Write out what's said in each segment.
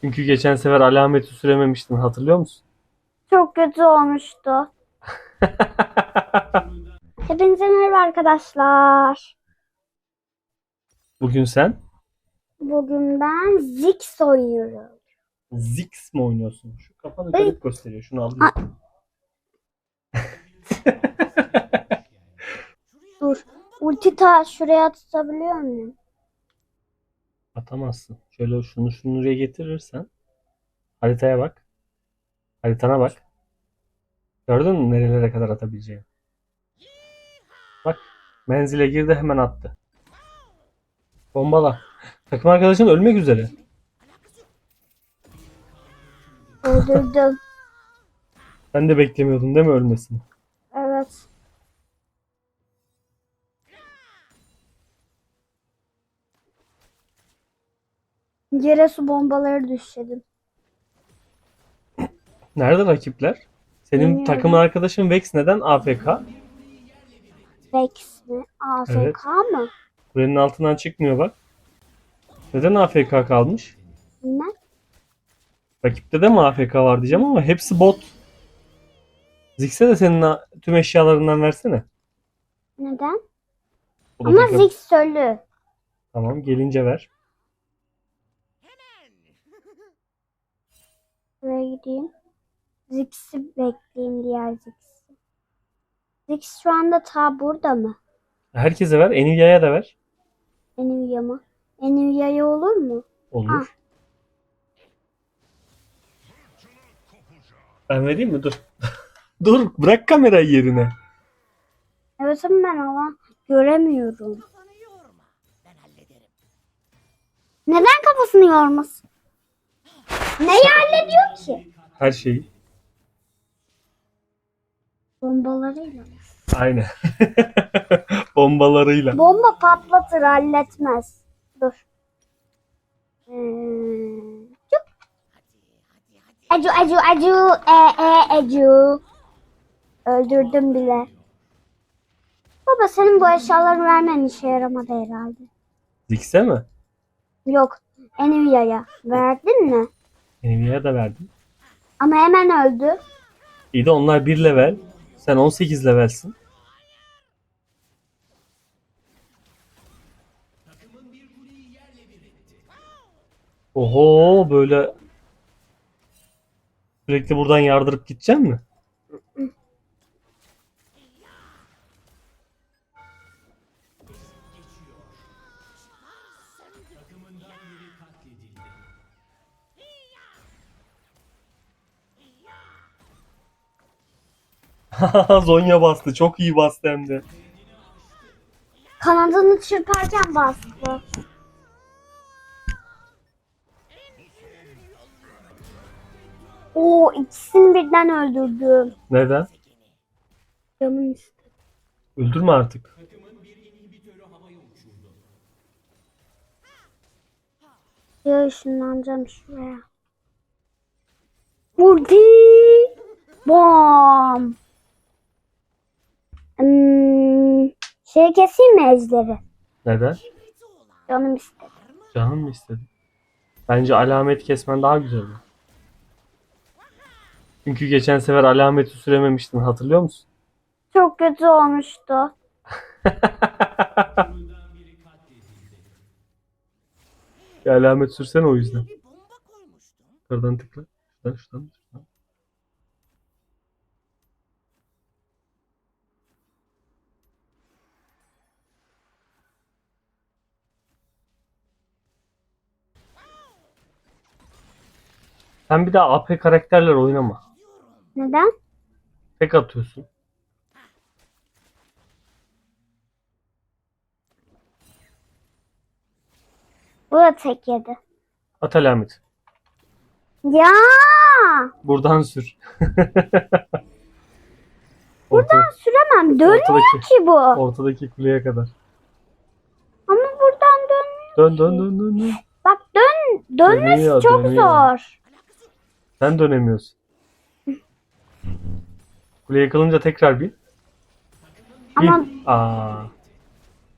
Çünkü geçen sefer alameti sürememiştin hatırlıyor musun? Çok kötü olmuştu. Hepinize merhaba arkadaşlar. Bugün sen Bugün ben Zix oynuyorum. Zix mi oynuyorsun? Şu kafanı garip gösteriyor. Şunu alayım. Dur. Ulti ta şuraya tutabiliyor muyum? Atamazsın. Şöyle şunu şunu oraya getirirsen haritaya bak. Haritana bak. Gördün mü nerelere kadar atabileceğini? Bak menzile girdi hemen attı. Bombala. Takım arkadaşın ölmek üzere. Öldürdüm. Ben de beklemiyordum değil mi ölmesini? Yere su bombaları düşürdüm. Nerede rakipler? Senin Bilmiyorum. takım arkadaşın Vex neden AFK? Vex mi? AFK Evet. mı? Kulenin altından çıkmıyor bak. Neden AFK kalmış? Ne? Rakipte de mi AFK var diyeceğim ama hepsi bot. Ziggs'e de senin a- tüm eşyalarından versene. Neden? O da Ama takım- Zix ölü. Tamam gelince ver. Buraya gideyim. Zix'i bekleyeyim diğer Zix'i. Zix şu anda ta burada mı? Herkese ver. Nvidia'ya da ver. Nvidia mı? Nvidia'ya olur mu? Olur. Ah. Ben vereyim mi? Dur. Dur bırak kamerayı yerine. Evet ama ben ama göremiyorum. Neden kafasını yormasın? Neyi hallediyor ki? Her şeyi. Bombalarıyla. Aynen. Bombalarıyla. Bomba patlatır halletmez. Dur. Hmm. Cuk. Ecu ecu ecu e e ecu. Öldürdüm bile. Baba senin bu eşyaları vermen işe yaramadı herhalde. Ziggs'e mi? Yok. Nvidia'ya. Verdin mi? Nvidia'ya da verdim. Ama hemen öldü. İyi de onlar 1 level. Sen 18 levelsin. Oho böyle sürekli buradan yardırıp gidecek mi? Zonya bastı. Çok iyi bastı hem de. Kanadını çırparken bastı. Oo ikisini birden öldürdüm. Neden? Canım istedi. Öldürme artık. Ya ışınlanacağım şuraya. Vurdu. Bom. Hmm, şey keseyim mi ejderi? Neden? Canım istedi. Canın mı istedi? Bence alamet kesmen daha güzel olur. Çünkü geçen sefer alameti sürememiştin hatırlıyor musun? Çok kötü olmuştu. Bir alamet sürsene o yüzden. Şuradan tıkla. Şuradan şuradan. Sen bir daha AP karakterler oynama. Neden? Tek atıyorsun. Bu da tek yedi. At alamet. Ya Buradan sür. buradan süremem. Dönmüyor ortadaki, ki bu. ortadaki kuleye kadar. Ama buradan dönmüyor. Dön dön dön dön. dön. Bak dön dönmesi Dönüyor, çok dönüyor. zor. Sen dönemiyorsun. Kuleye kılınca tekrar bin. Bin. Ama Aa.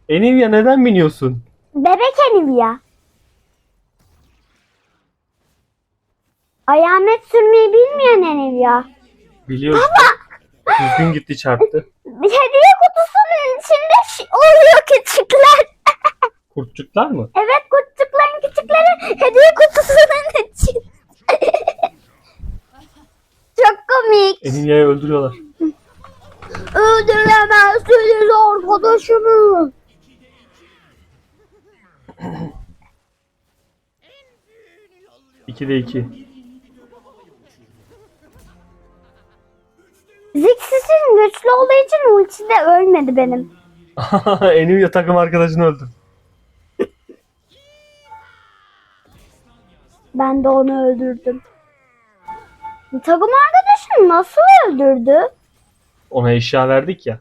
Enivia neden biniyorsun? bebek Nvidia. Ayamet sürmeyi bilmeyen Enev ya. Biliyor işte. Düzgün gitti çarptı. Hediye kutusunun içinde oluyor küçükler. Kurtçuklar mı? Evet küçüklerin küçükleri hediye kutusunun içinde. Çok Enilya'yı öldürüyorlar. Öldüremezsiniz arkadaşımı. İki de iki. Zixis'in güçlü olduğu için ulti de ölmedi benim. Enilya takım arkadaşını öldürdü. Ben de onu öldürdüm. Takım arkadaşım nasıl öldürdü? Ona eşya verdik ya.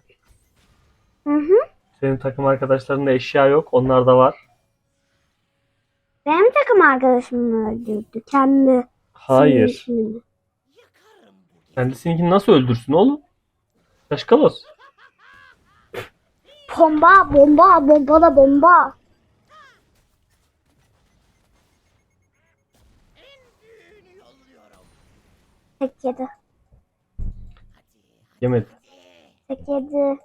Hı hı. Senin takım arkadaşlarında eşya yok. Onlarda var. Benim takım arkadaşım mı öldürdü? Kendi Hayır. sinirlisini mi? Kendisininkini nasıl öldürsün oğlum? Şaşkalos. Bomba, bomba, bomba da bomba. Tek yedi. Yemedi. Tek yedi.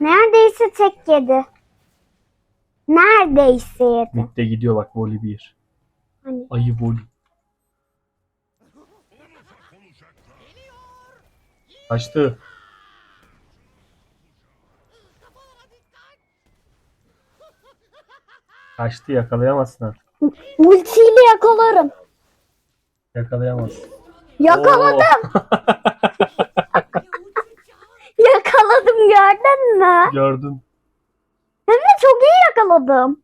Neredeyse tek yedi. Neredeyse yedi. Mid'de gidiyor bak voli bir. Hani Ayı voli. Kaçtı. Kaçtı yakalayamazsın artık. Ultiyle yakalarım. Yakalayamaz. Yakaladım. Yakaladım gördün mü? Gördüm. Hem de çok iyi yakaladım.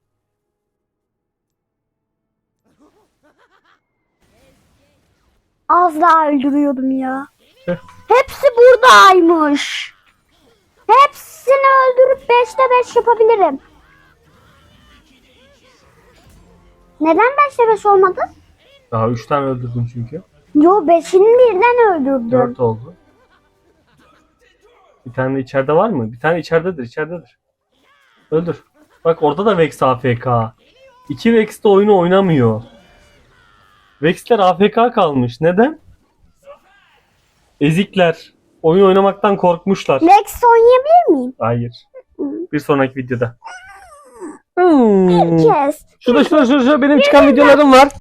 Az daha öldürüyordum ya. Hepsi buradaymış. Hepsini öldürüp 5'te 5 yapabilirim. Neden 5'te 5 olmadı? Daha 3 tane öldürdüm çünkü. Yo 5'ini birden öldürdüm. 4 oldu. Bir tane de içeride var mı? Bir tane içeridedir, içeridedir. Öldür. Bak orada da Vex AFK. İki Vex de oyunu oynamıyor. Vex'ler AFK kalmış. Neden? Ezikler. Oyun oynamaktan korkmuşlar. Lex oynayabilir miyim? Hayır. Bir sonraki videoda. Hmm. Kes. Şurada şurada şurada şurada benim çıkan videolarım var.